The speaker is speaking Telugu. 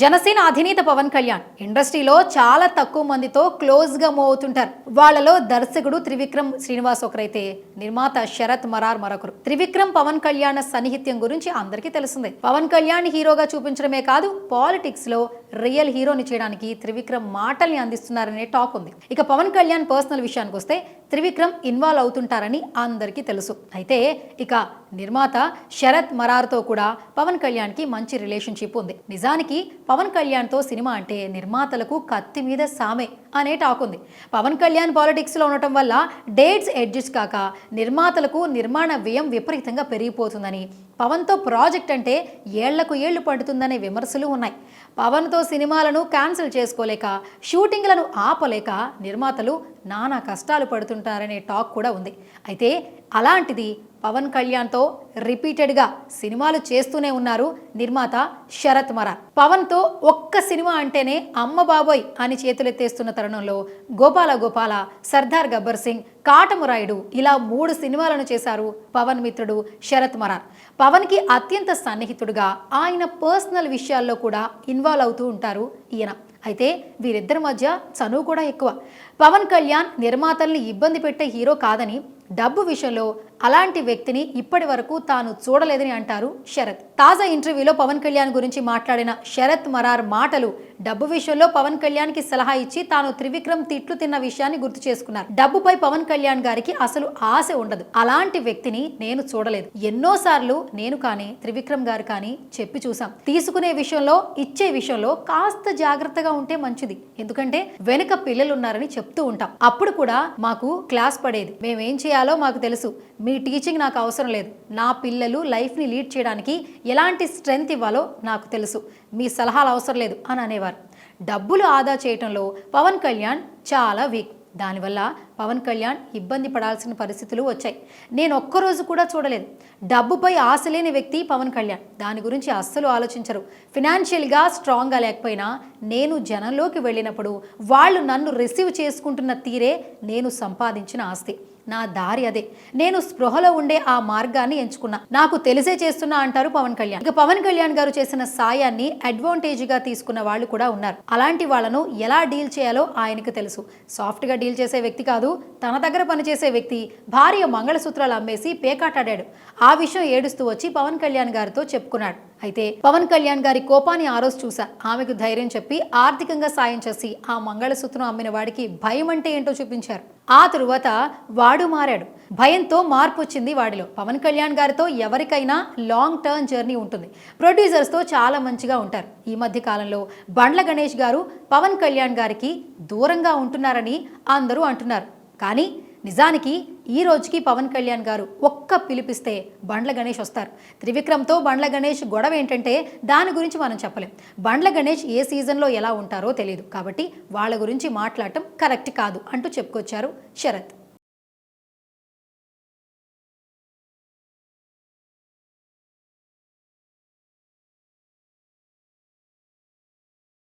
జనసేన అధినేత పవన్ కళ్యాణ్ ఇండస్ట్రీలో చాలా తక్కువ మందితో క్లోజ్గా మూవ్ అవుతుంటారు వాళ్ళలో దర్శకుడు త్రివిక్రమ్ శ్రీనివాస్ ఒకరైతే నిర్మాత శరత్ మరార్ మరొకరు. త్రివిక్రమ్ పవన్ కళ్యాణ్ సన్నిహిత్యం గురించి అందరికీ తెలిసిందే పవన్ కళ్యాణ్ హీరోగా చూపించడమే కాదు పాలిటిక్స్లో రియల్ హీరోని చేయడానికి త్రివిక్రమ్ మాటల్ని అందిస్తున్నారనే టాక్ ఉంది. ఇక పవన్ కళ్యాణ్ పర్సనల్ విషయానికి వస్తే త్రివిక్రమ్ ఇన్వాల్వ్ అవుతుంటారని అందరికీ తెలుసు. అయితే ఇక నిర్మాత శరత్ మరార్తో కూడా పవన్ కళ్యాణ్కి మంచి రిలేషన్షిప్ ఉంది. నిజానికి పవన్ కళ్యాణ్తో సినిమా అంటే నిర్మాతలకు కత్తి మీద సామే అనే టాక్ ఉంది. పవన్ కళ్యాణ్ పాలిటిక్స్లో ఉండటం వల్ల డేట్స్ అడ్జస్ట్ కాక నిర్మాతలకు నిర్మాణ వ్యయం విపరీతంగా పెరిగిపోతుందని పవన్తో ప్రాజెక్ట్ అంటే ఏళ్ళకు ఏళ్ళు పడుతుందనే విమర్శలు ఉన్నాయి. పవన్తో సినిమాలను క్యాన్సిల్ చేసుకోలేక షూటింగ్లను ఆపలేక నిర్మాతలు నానా కష్టాలు పడుతుంటారనే టాక్ కూడా ఉంది. అయితే అలాంటిది పవన్ కళ్యాణ్తో రిపీటెడ్గా సినిమాలు చేస్తూనే ఉన్నారు నిర్మాత శరత్ మరార్. పవన్తో ఒక్క సినిమా అంటేనే అమ్మ బాబోయ్ అని చేతులెత్తేస్తున్న తరుణంలో గోపాల గోపాల సర్దార్ గబ్బర్ సింగ్ కాటమురాయుడు ఇలా మూడు సినిమాలను చేశారు పవన్ మిత్రుడు శరత్ మరార్. పవన్కి అత్యంత సన్నిహితుడుగా ఆయన పర్సనల్ విషయాల్లో కూడా ఇన్వాల్వ్ అవుతూ ఉంటారు ఈయన. అయితే వీరిద్దరి మధ్య చనువు కూడా ఎక్కువ. పవన్ కళ్యాణ్ నిర్మాతల్ని ఇబ్బంది పెట్టే హీరో కాదని డబ్బు విషయంలో అలాంటి వ్యక్తిని ఇప్పటి వరకు తాను చూడలేదని అంటారు శరత్. తాజా ఇంటర్వ్యూలో పవన్ కళ్యాణ్ గురించి మాట్లాడిన శరత్ మరార్ మాటలు డబ్బు విషయంలో పవన్ కళ్యాణ్కి సలహా ఇచ్చి తాను త్రివిక్రమ్ తిట్లు తిన్న విషయాన్ని గుర్తు చేసుకున్నారు. డబ్బుపై పవన్ కళ్యాణ్ గారికి అసలు ఆశ ఉండదు. అలాంటి వ్యక్తిని నేను చూడలేదు. ఎన్నోసార్లు నేను కానీ త్రివిక్రమ్ గారు కానీ చెప్పి చూసాం తీసుకునే విషయంలో ఇచ్చే విషయంలో కాస్త జాగ్రత్తగా ఉంటే మంచిది. ఎందుకంటే వెనుక పిల్లలు ఉన్నారని చెప్తూ ఉంటాం. అప్పుడు కూడా మాకు క్లాస్ పడేది. మేమేం చేయాలి? మాకు తెలుసు. మీ టీచింగ్ నాకు అవసరం లేదు. నా పిల్లలు లైఫ్ని లీడ్ చేయడానికి ఎలాంటి స్ట్రెంగ్త్ ఇవ్వాలో నాకు తెలుసు. మీ సలహాలు అవసరం లేదు అని అనేవారు. డబ్బులు ఆదా చేయటంలో పవన్ కళ్యాణ్ చాలా వీక్ దానివల్ల పవన్ కళ్యాణ్ ఇబ్బంది పడాల్సిన పరిస్థితులు వచ్చాయి. నేను ఒక్కరోజు కూడా చూడలేదు. డబ్బుపై ఆశ లేని వ్యక్తి పవన్ కళ్యాణ్. దాని గురించి అస్సలు ఆలోచించరు. ఫినాన్షియల్గా స్ట్రాంగ్గా లేకపోయినా నేను జనంలోకి వెళ్ళినప్పుడు వాళ్ళు నన్ను రిసీవ్ చేసుకుంటున్న తీరే నేను సంపాదించిన ఆస్తి. నా దారి అదే. నేను స్పృహలో ఉండే ఆ మార్గాన్ని ఎంచుకున్నా. నాకు తెలిసే చేస్తున్నా అంటారు పవన్ కళ్యాణ్. ఇక పవన్ కళ్యాణ్ గారు చేసిన సాయాన్ని అడ్వాంటేజ్గా తీసుకున్న వాళ్ళు కూడా ఉన్నారు. అలాంటి వాళ్ళను ఎలా డీల్ చేయాలో ఆయనకు తెలుసు. సాఫ్ట్గా డీల్ చేసే వ్యక్తి కాదు తన దగ్గర పనిచేసే వ్యక్తి. భార్య మంగళసూత్రాలు అమ్మేసి పేకాటాడాడు. ఆ విషయం ఏడుస్తూ వచ్చి పవన్ కళ్యాణ్ గారితో చెప్పుకున్నాడు. అయితే పవన్ కళ్యాణ్ గారి కోపాన్ని ఆ రోజు చూసా ఆమెకు ధైర్యం చెప్పి ఆర్థికంగా సాయం చేసి ఆ మంగళసూత్రం అమ్మిన వాడికి భయం అంటే ఏంటో చూపించారు. ఆ తరువాత వాడు మారాడు. భయంతో మార్పు వచ్చింది వాడిలో. పవన్ కళ్యాణ్ గారితో ఎవరికైనా లాంగ్ టర్మ్ జర్నీ ఉంటుంది. ప్రొడ్యూసర్స్తో చాలా మంచిగా ఉంటారు. ఈ మధ్య కాలంలో బండ్ల గణేష్ గారు పవన్ కళ్యాణ్ గారికి దూరంగా ఉంటున్నారని అందరూ అంటున్నారు. కానీ నిజానికి ఈ రోజుకి పవన్ కళ్యాణ్ గారు ఒక్క పిలిపిస్తే బండ్ల గణేష్ వస్తారు. త్రివిక్రమ్తో బండ్ల గణేష్ గొడవ ఏంటంటే దాని గురించి మనం చెప్పలేం. బండ్ల గణేష్ ఏ సీజన్లో ఎలా ఉంటారో తెలియదు కాబట్టి వాళ్ళ గురించి మాట్లాడటం కరెక్ట్ కాదు అంటూ చెప్పుకొచ్చారు శరత్.